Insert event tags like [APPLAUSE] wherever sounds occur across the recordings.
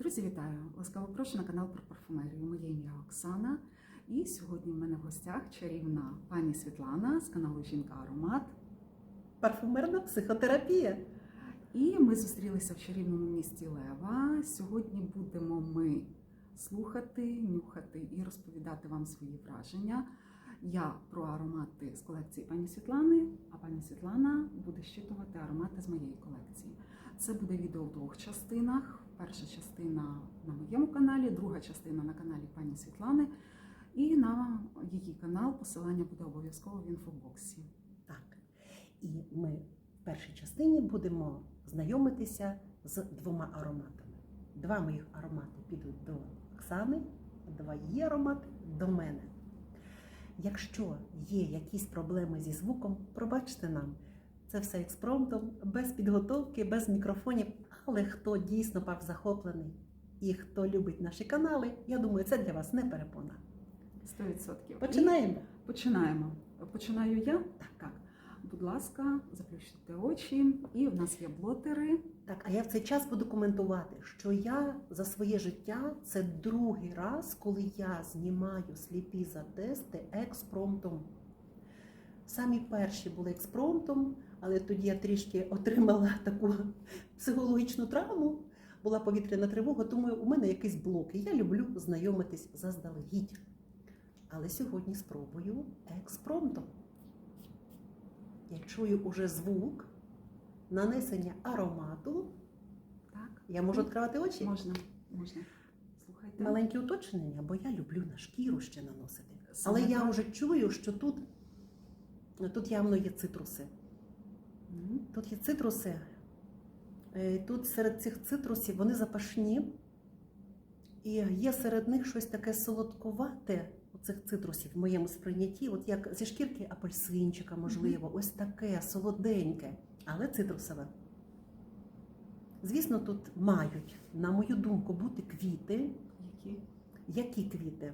Друзі, вітаю! Ласкаво прошу на канал про парфумерію. Моє ім'я Оксана. І сьогодні в мене в гостях чарівна пані Світлана з каналу Жінка Аромат. Парфумерна психотерапія. І ми зустрілися в чарівному місті Лева. Сьогодні будемо ми слухати, нюхати і розповідати вам свої враження. Я про аромати з колекції пані Світлани, а пані Світлана буде щитувати аромати з моєї колекції. Це буде відео в двох частинах. Перша частина на моєму каналі, друга частина на каналі пані Світлани. І на її канал посилання буде обов'язково в інфобоксі. Так. І ми в першій частині будемо знайомитися з двома ароматами. Два моїх аромати підуть до Оксани, два її аромати до мене. Якщо є якісь проблеми зі звуком, пробачте нам. Це все експромтом, без підготовки, без мікрофонів. Але хто дійсно пав захоплений і хто любить наші канали, я думаю, це для вас не перепона. 100%. Починаємо. І починаємо. Починаю я? Так. так. Будь ласка, заплющуйте очі. І в нас є блотери. Так, а я в цей час буду коментувати, що я за своє життя це другий раз, коли я знімаю сліпі за тести експромтом. Самі перші були експромтом, але тоді я трішки отримала таку психологічну травму, була повітряна тривога, тому у мене якийсь блок. І я люблю знайомитись заздалегідь. Але сьогодні спробую експромтом. Я чую уже звук нанесення аромату. Так, Я можу відкривати очі? можна. можна. Слухайте. Маленьке уточнення, бо я люблю на шкіру ще наносити. Саме Але я вже чую, що тут, тут явно є цитруси. Тут є цитруси. Е, Тут серед цих цитрусів вони запашні. І є серед них щось таке солодкувате цих цитрусів в моєму сприйнятті, от як зі шкірки апельсинчика, можливо, ось таке солоденьке, але цитрусове. Звісно, тут мають, на мою думку, бути квіти. Які? Які квіти?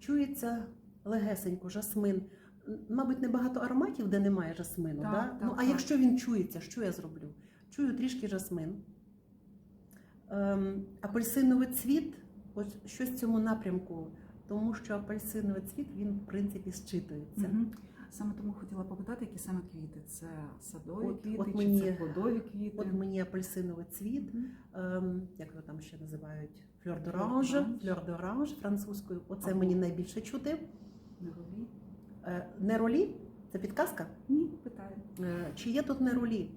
Чується легесенько жасмин. Мабуть, небагато ароматів, де немає жасмину. Так, да? так, ну, а так. якщо він чується, що я зроблю? Чую трішки жасмин. Ем, апельсиновий цвіт, ось щось в цьому напрямку, тому що апельсиновий цвіт, він, в принципі, зчитується. Мгм. Саме тому хотіла попитати, які саме квіти. Це садові От- квіти от чи це плодові квіти? От мені апельсиновий цвіт, ем, як його там ще називають, фльор д'оранж, французькою. Оце Ага. мені найбільше чути. Неролі? Е, Неролі це підказка. Ні, питаю. Е, Чи є тут неролі?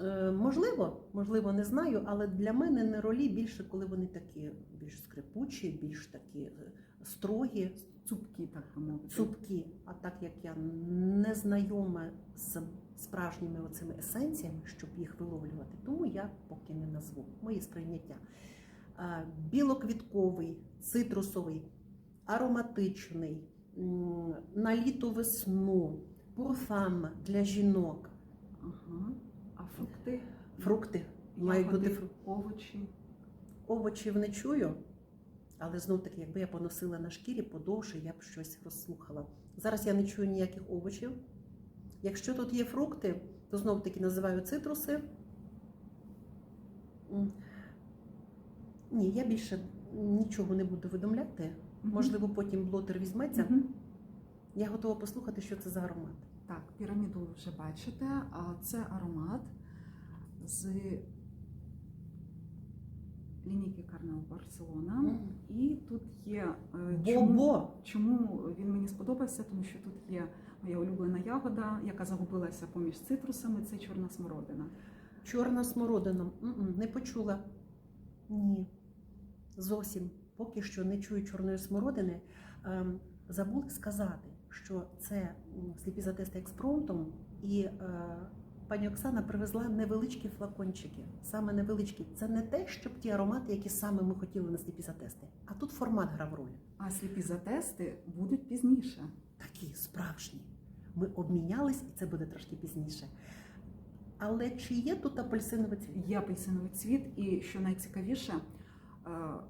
Е, Можливо, можливо, не знаю, але для мене неролі більше, коли вони такі більш скрипучі, більш такі строгі, Цупкі, так мовити. цупкі. А так як я не знайома з справжніми оцими есенціями, щоб їх виловлювати, тому я поки не назву мої сприйняття. Білоквітковий, цитрусовий, ароматичний, на літо весну, пурфам для жінок, Ага. А фрукти? фрукти. Мають бути овочі. Овочів не чую, але знов таки, якби я поносила на шкірі подовше, я б щось розслухала. Зараз я не чую ніяких овочів. Якщо тут є фрукти, то знов таки називаю цитруси. Ні, я більше нічого не буду видумляти. Можливо, потім блотер візьметься. Мгм. Я готова послухати, що це за аромат. Так, піраміду ви вже бачите, а це аромат з лінійки Карнел Барселона. Мгм. І тут є е, чому, чому він мені сподобався, тому що тут є моя улюблена ягода, яка загубилася поміж цитрусами. Це чорна смородина. Чорна смородина. Не почула. Ні. Зовсім поки що не чую чорної смородини. Ем, Забули сказати, що це сліпі за тести експромтом, і е, пані Оксана привезла невеличкі флакончики. Саме невеличкі. Це не те, щоб ті аромати, які саме ми хотіли на сліпі за тести. А тут формат грав роль. А сліпі затести будуть пізніше. Такі справжні. Ми обмінялись, і це буде трошки пізніше. Але чи є тут апельсиновий цвіт? Є апельсиновий цвіт, і що найцікавіше,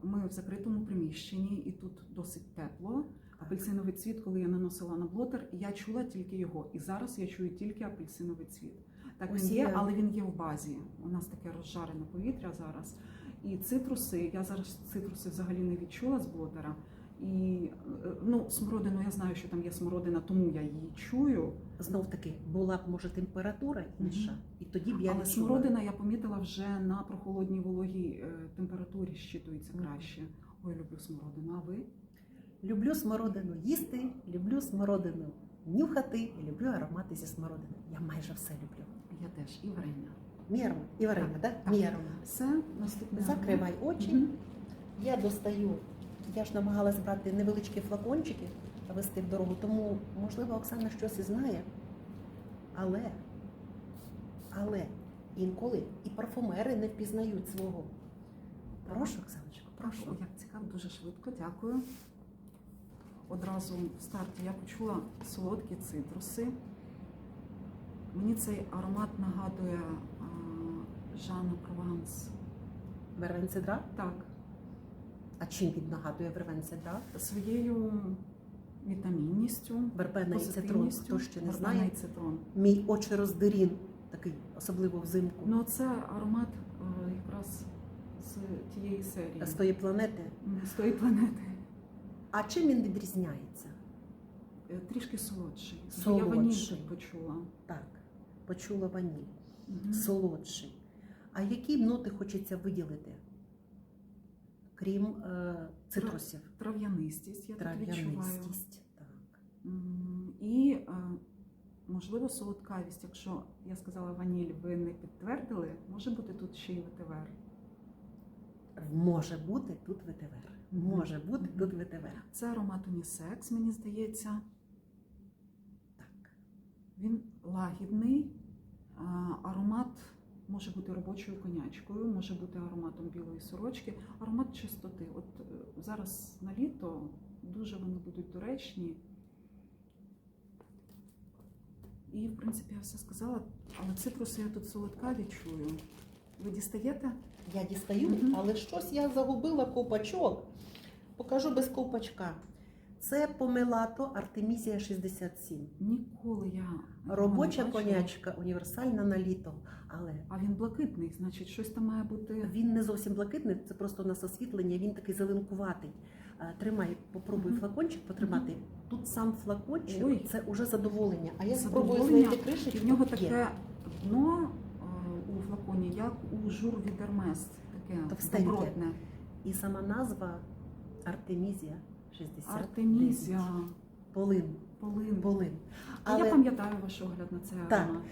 ми в закритому приміщенні, і тут досить тепло. Апельсиновий цвіт, коли я наносила на блотер, я чула тільки його. І зараз я чую тільки апельсиновий цвіт. Так він є. але він є в базі. У нас таке розжарене повітря зараз. І цитруси, я зараз цитруси взагалі не відчула з блотера. І е, ну, смородину я знаю, що там є смородина, тому я її чую. Знов таки була б може температура інша, Мгм. і тоді б я Але відчула. смородина я помітила вже на прохолодній вологій е, температурі щитується Мгм. краще. Ой, люблю смородину. А ви? Люблю смородину їсти, люблю смородину нюхати і люблю аромати зі смородини. Я майже все люблю. Я теж і варення. Мірно. І варення, так? Так. Мірно. Все, наступне. Закривай очі. Мгм. Я достаю. Я ж намагалась брати невеличкі флакончики вести в дорогу, тому, можливо, Оксана щось і знає. Але, але інколи і парфумери не впізнають свого. Прошу, Оксаночко, Прошу, як цікаво, дуже швидко, дякую. Одразу в старті я почула солодкі цитруси. Мені цей аромат нагадує Жанна Прованс. Вервенцедра? Так, А чим він нагадує вервенцедра? своєю вітамінністю, Вербена і цитрон. Хто ще не знає, цитрон. мій очероздирін, такий, особливо взимку, Ну, це аромат е, якраз з тієї серії, з тої планети. З тої планети. А чим він відрізняється? Е, Трішки солодший. Я Солодший. ваніль тут почула. Так, почула ваніль. Мгм. солодший. А які ноти хочеться виділити? Крім е, цитрусів, Трав'янистість я тут відчуваю. Так. І, е, можливо, солодкавість. Якщо я сказала ваніль, ви не підтвердили, може бути тут ще й ветивер. Може бути тут ветивер. Може бути тут ветивер. Це аромат унісекс, мені здається. Так. Він лагідний. А, Аромат може бути робочою конячкою, може бути ароматом білої сорочки, аромат чистоти. От е, зараз на літо дуже вони будуть доречні. І, в принципі, я все сказала, але цитруси я тут солодкаві чую. Ви дістаєте? Я дістаю, Мгм. але щось я загубила ковпачок. Покажу без ковпачка. Це помелато Артемізія 67. Ніколи я Робоча конячка, універсальна на літо. Але А він блакитний, значить, щось там має бути. Він не зовсім блакитний, це просто у нас освітлення, він такий зеленкуватий. Тримай, попробуй Мгм. флакончик потримати. Тут сам флакончик Ой. це уже задоволення. А я спробую знайти кришечку. В нього Є. таке дно е, у флаконі, як у жур від Ермес, таке добротне. І сама назва Артемізія 60. Артемізія, Полин. полин. Полин. А я пам'ятаю ваш огляд на цей Так. аромат.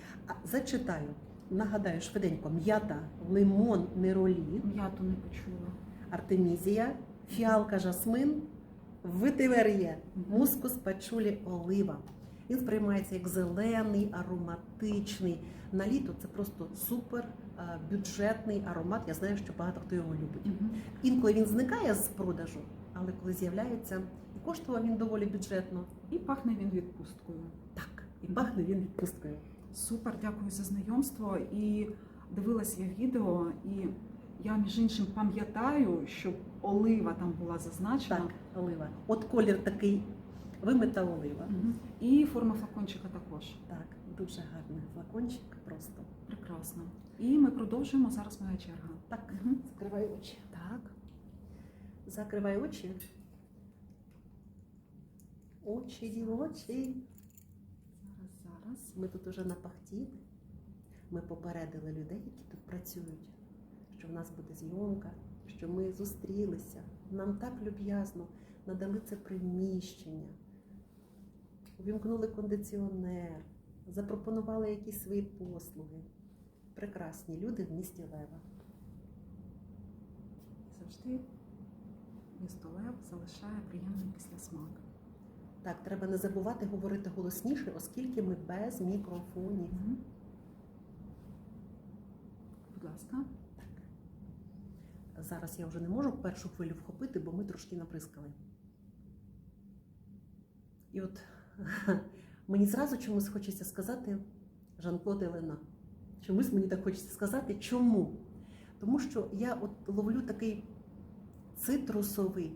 зачитаю. Нагадаю швиденько: м'ята, лимон, неролі, М'яту не почула. артемізія, фіалка, жасмин, витивер є. Мгм. Мускус пачулі олива. Він сприймається як зелений, ароматичний. На літо це просто супер бюджетний аромат. Я знаю, що багато хто його любить. Інколи він зникає з продажу, але коли з'являється, і коштував він доволі бюджетно. І пахне він відпусткою. Так, і пахне він відпусткою. Супер, дякую за знайомство. І дивилась я відео, і я між іншим пам'ятаю, що олива там була зазначена. Так, олива. От колір такий вимита олива. Мгм. І форма флакончика також. Так, дуже гарний флакончик, просто. Прекрасно. І ми продовжуємо. Зараз моя черга. Так, Мгм. закривай очі. Закривай очі. Очі, дівочі. Зараз, зараз. Ми тут уже на пахті. Ми попередили людей, які тут працюють, що в нас буде зйомка, що ми зустрілися. Нам так люб'язно надали це приміщення, увімкнули кондиціонер, запропонували якісь свої послуги. Прекрасні люди в місті Лева. Завжди місто Лев залишає приємний післясмак. Так, треба не забувати говорити голосніше, оскільки ми без мікрофонів. Мгм. Будь ласка. Так. Зараз я вже не можу першу хвилю вхопити, бо ми трошки наприскали. І от [LAUGHS] мені зразу чомусь хочеться сказати Жан-Клод Елена. Чомусь мені так хочеться сказати. Чому? Тому що я от ловлю такий цитрусовий,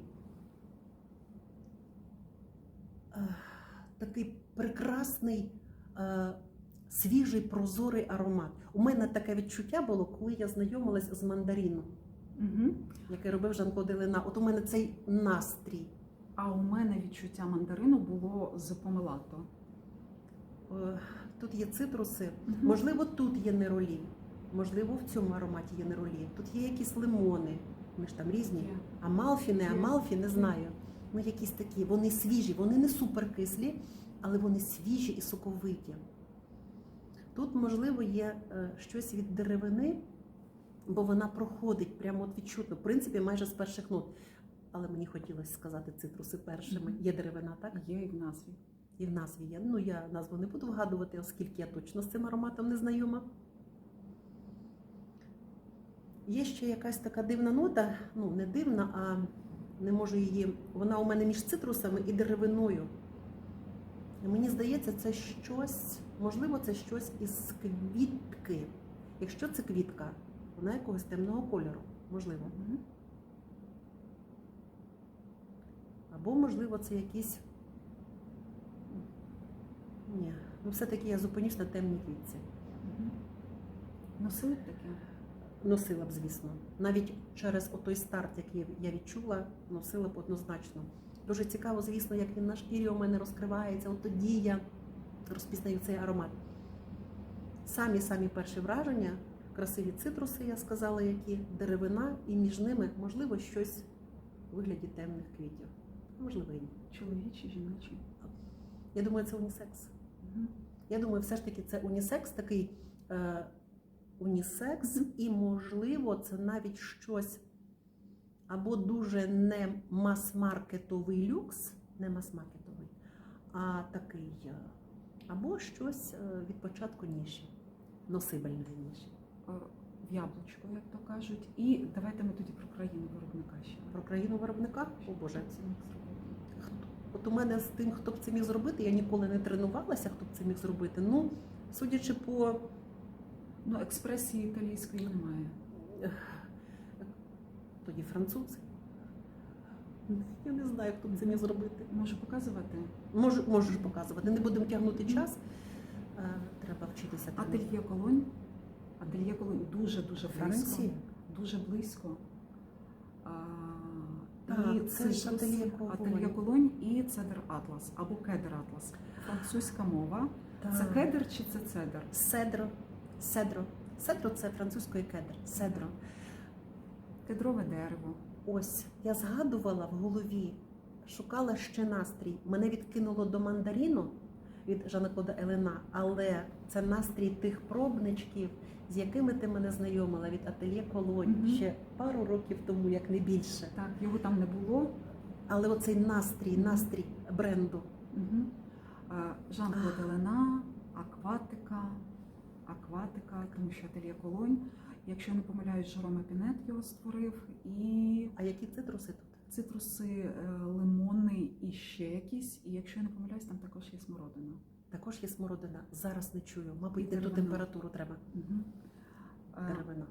такий прекрасний е, свіжий прозорий аромат. У мене таке відчуття було, коли я знайомилась з мандарином, Угу. який робив Жан-Клод Делена. От у мене цей настрій. А у мене відчуття мандарину було з помелато. Е, Тут є цитруси. Мгм. Можливо, тут є неролі. Можливо, в цьому ароматі є неролі. Тут є якісь лимони. Вони ж там різні. Амалфі, не амалфі, не знаю. Ну, якісь такі. Вони свіжі, вони не суперкислі, але вони свіжі і соковиті. Тут, можливо, є е, щось від деревини, бо вона проходить прямо от відчутно, в принципі, майже з перших нот. Але мені хотілося сказати цитруси першими. Є деревина, так? Є і в назві. І в назві є. Ну, я назву не буду вгадувати, оскільки я точно з цим ароматом не знайома. Є ще якась така дивна нота, ну не дивна, а не можу її. Вона у мене між цитрусами і деревиною. І мені здається, це щось, можливо, це щось із квітки. Якщо це квітка, вона якогось темного кольору, можливо. Або, можливо, це якісь. Ні, ну все-таки я зупинюсь на темній квітці. Носили б таке? Носила б, звісно. Навіть через той старт, який я відчула, носила б однозначно. Дуже цікаво, звісно, як він на шкірі у мене розкривається. От тоді я розпізнаю цей аромат. Самі самі перші враження, красиві цитруси, я сказала, які деревина, і між ними, можливо, щось у вигляді темних квітів. Можливо, і ні. Чоловічі, жіночі. Я думаю, це унісекс. Мгм. Я думаю, все ж таки це унісекс, такий е, унісекс, і, можливо, це навіть щось або дуже не мас-маркетовий люкс, не мас-маркетовий, а такий, е, або щось е, від початку ніші, носибельної ніші. Е, В яблучко, як то кажуть. І давайте ми тоді про країну виробника ще. Про країну виробника, о Боже, це міг зробити? От у мене з тим, хто б це міг зробити, я ніколи не тренувалася, хто б це міг зробити. Ну, судячи по Ну, експресії італійської немає. тоді французи. Я не знаю, хто б це міг зробити. Можу показувати. Можу, можеш показувати. Не будемо тягнути час. Е, Треба вчитися. Ательє Колонь. Ательє Колонь дуже-дуже близько. Франції. Дуже близько. А, Так, і це ж Ательє Колонь. Колонь і Цедр Атлас або Кедр Атлас. Французька мова. Це кедр чи це цедр? Седро. Седро. Седро це французької кедр. Седро. Кедрове дерево. Ось я згадувала в голові, шукала ще настрій. Мене відкинуло до мандаріну від Жана Клода Елена, але це настрій тих пробничків, з якими ти мене знайомила від ательє Колонь Мгм. ще пару років тому, як не більше. Так, його там не було. Але оцей настрій, настрій бренду. Угу. Жан Клод Елена, акватика, акватика, ательє Колонь. Якщо я не помиляюсь, Жероме Пінет його створив. І А які цитруси тут? цитруси, е, лимони і ще якісь. І якщо я не помиляюсь, там також є смородина. Також є смородина. Зараз не чую. Мабуть, не ту температуру треба. Угу. Деревина.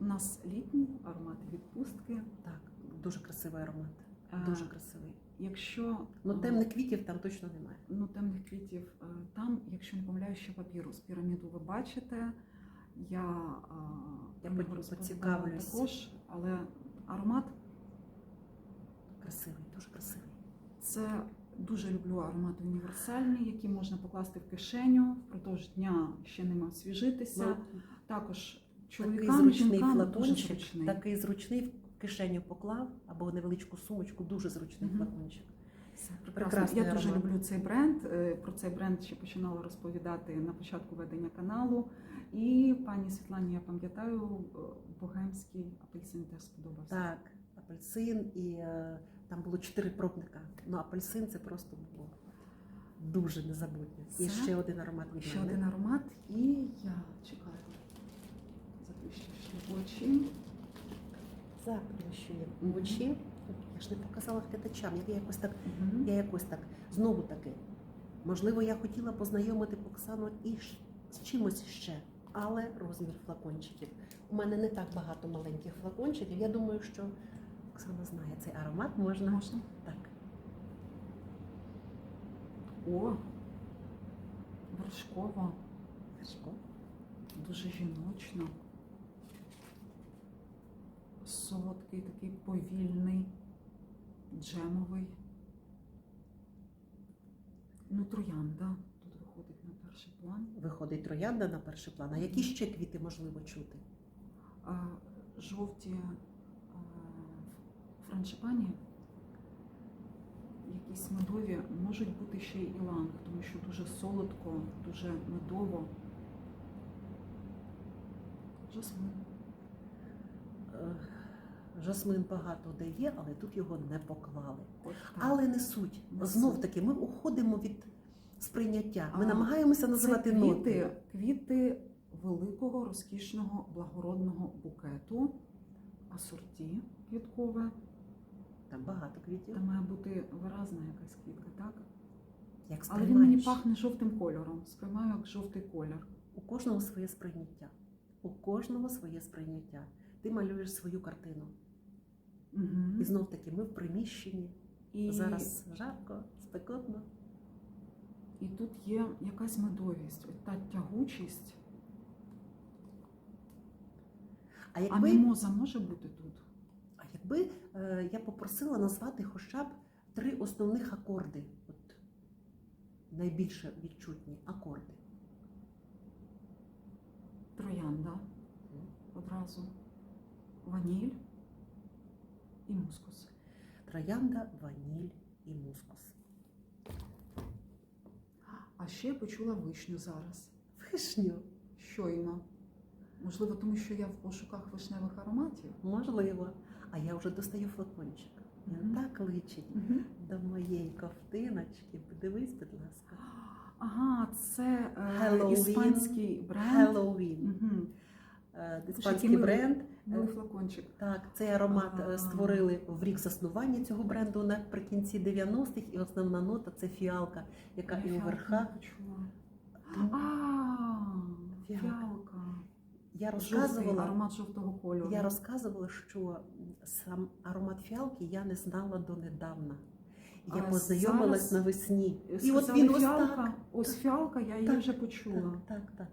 У нас літні аромати відпустки. Так, дуже красивий аромат. Е, Дуже красивий. Якщо Ну е, темних квітів там точно немає. ну, темних квітів е, там, якщо не помиляюсь, ще папірус. Піраміду ви бачите. Я, е, Я потім поцікавлюсь. також, але аромат Красивий, дуже красивий. це дуже люблю аромати універсальні, які можна покласти в кишеню впродовж дня ще ними освіжитися. Ну, Також такий зручний флакончик, зручний. такий зручний кишеню поклав або в невеличку сумочку, дуже зручний флакончик. Це прекрасно. Прекрасний Я дуже люблю цей бренд. Е, Про цей бренд ще починала розповідати на початку ведення каналу. І пані Світлані, я пам'ятаю, е, богемський апельсин теж сподобався. Так, апельсин і е, там було чотири пробника. Ну апельсин це просто було дуже незабутнє. І ще один аромат від Ще один аромат, і я чекаю. Заплющивши очі. Заплющує очі. Я ж не показала глядачам. Я якось так. Я якось так знову таки. Можливо, я хотіла познайомити Оксану і з чимось ще, але розмір флакончиків. У мене не так багато маленьких флакончиків. Я думаю, що Оксана знає цей аромат. Можна Можна? так. О, вершково. Важко. дуже жіночно. Солодкий, такий повільний, джемовий. Ну, троянда тут виходить на перший план. Виходить троянда на перший план. А які ще квіти можливо чути? А, жовті а, франшипані, якісь медові, можуть бути ще й іланг, тому що дуже солодко, дуже медово. Жасмин. Жасмин багато де є, але тут його не поклали. Але не суть. Знов таки, ми уходимо від сприйняття. Ми намагаємося Це називати квіти, ноти. квіти великого, розкішного, благородного букету, асорті квіткове. Там багато квітів. Там має бути виразна якась квітка, так? Як Але він мені пахне жовтим кольором. Сприймаю як жовтий колір. У кожного своє сприйняття. У кожного своє сприйняття. Ти малюєш свою картину. Угу. І знов таки, ми в приміщенні. І, Зараз жарко, спекотно. і тут є якась медовість, от та тягучість. А А якби, мімоза може бути тут? а якби е, я попросила назвати хоча б три основних акорди, от найбільше відчутні акорди. Троянда одразу, ваніль і мускус. Троянда, ваніль і мускус. А ще я почула вишню зараз. Вишню, Щойно. Можливо, тому що я в пошуках вишневих ароматів. можливо. А я вже достаю флакончик. Він так личить до моєї ковтиночки. Подивись, будь ласка. [GASPS] Ага, це е, іспанський бренд. Угу. Е, Іспанський бренд. Милий флакончик. Так, цей аромат е, Ага. створили в рік заснування цього бренду наприкінці 90-х, і основна нота це фіалка, яка і у верхах. Фіалка. Я розказувала, аромат жовтого кольору. я розказувала, що сам аромат фіалки я не знала донедавна. Я А познайомилась зараз навесні. І от він ось фіалка. так. Ось фіалка, я її вже почула. Так, так, так.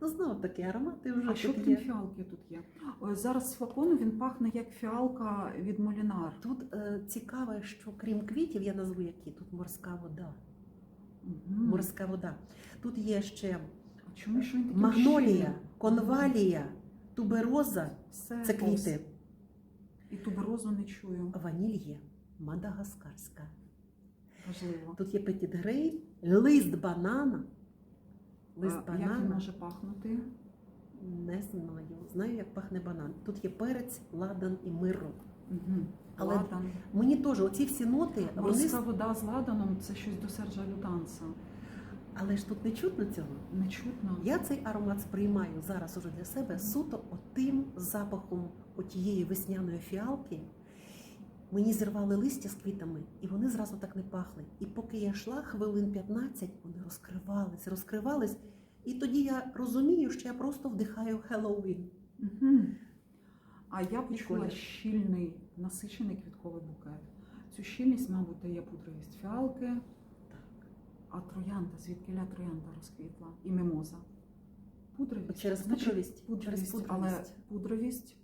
Ну, знову таки, аромати вже А що тут крім є. фіалки тут є? О, Зараз з флакону він пахне як фіалка від Молінар. Тут е, цікаве, що крім квітів, я назву які, тут морська вода. Мгм. Морська вода. Тут є ще А чому що він магнолія, щільний? конвалія, тубероза Все це квіти. І туберозу не чую. Ваніль є, мадагаскарська. Важливо. Тут є петіт грей, лист банана. Лист А, Як він може пахнути? не знаю. Знаю, як пахне банан. Тут є перець, ладан і мирро. Угу. Але Ладан. Мені теж оці всі ноти, вони вода з ладаном це щось до Сержа Люданса. але ж тут не чутно цього. Не чутно. Я цей аромат сприймаю зараз уже для себе суто отим запахом отієї весняної фіалки. Мені зірвали листя з квітами, і вони зразу так не пахли. І поки я йшла хвилин 15, вони розкривались, розкривались. І тоді я розумію, що я просто вдихаю Хеллоуін. Угу. А я почула щільний, насичений квітковий букет. Цю щільність, мабуть, дає пудровість фіалки, а троянда, звідки ля троянда розквітла, і мимоза. Пудровість. Через пудровість, пудровість, через але пудровість. пудровість,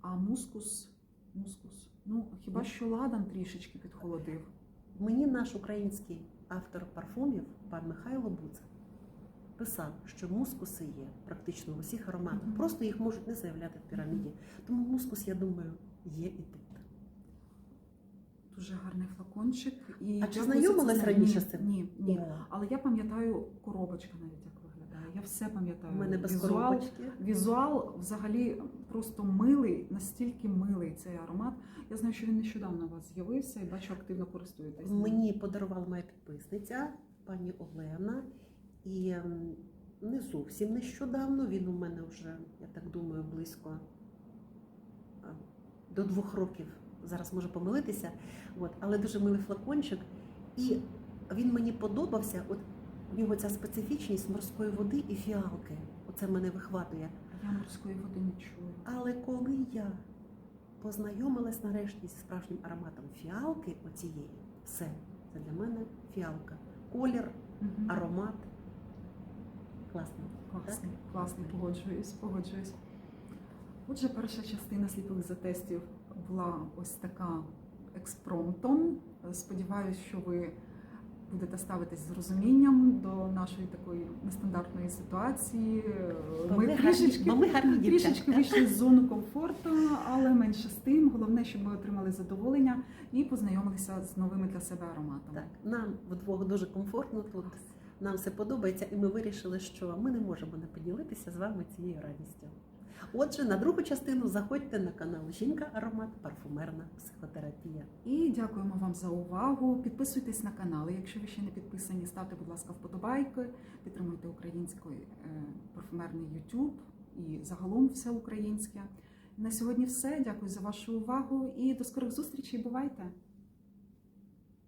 а мускус, мускус. Ну, хіба що ладан трішечки підхолодив. Мені наш український автор парфумів, пан Михайло Буца, писав, що мускуси є практично в усіх ароматах. Мгм. Просто їх можуть не заявляти в піраміді. Тому мускус, я думаю, є і тут. Дуже гарний флакончик. І А чи знайомилась раніше Ні, з цим? Ні, ні. О, Але я пам'ятаю коробочка навіть. Я все пам'ятаю. у мене без Візуал, коробочки. Візуал взагалі просто милий, настільки милий цей аромат. Я знаю, що він нещодавно у вас з'явився і бачу, активно користуєтесь. Мені подарувала моя підписниця, пані Олена. І ем, не зовсім нещодавно. Він у мене вже, я так думаю, близько до двох років. Зараз можу помилитися. От, але дуже милий флакончик. І він мені подобався. От у нього ця специфічність морської води і фіалки. Оце мене вихватує. Я морської води не чую. Але коли я познайомилась нарешті зі справжнім ароматом фіалки, оцієї, все, це для мене фіалка. Колір, Мгм. аромат. Класно. Класний, класний, погоджуюсь, погоджуюсь. Отже, перша частина сліпих затестів була ось така експромтом. Сподіваюсь, що ви будете ставитись з розумінням до нашої такої нестандартної ситуації. Бо Ми гарні- трішечки бо ми гарні трішечки дівчатка. вийшли з зони комфорту, але менше з тим. Головне, щоб ми отримали задоволення і познайомилися з новими для себе ароматами. Так, нам вдвох дуже комфортно тут. Нам все подобається, і ми вирішили, що ми не можемо не поділитися з вами цією радістю. Отже, на другу частину заходьте на канал Жінка Аромат Парфумерна психотерапія. І дякуємо вам за увагу. Підписуйтесь на канали. Якщо ви ще не підписані, ставте, будь ласка, вподобайки, підтримуйте український е, парфумерний YouTube і загалом все українське. На сьогодні все. Дякую за вашу увагу і до скорих зустрічей. Бувайте!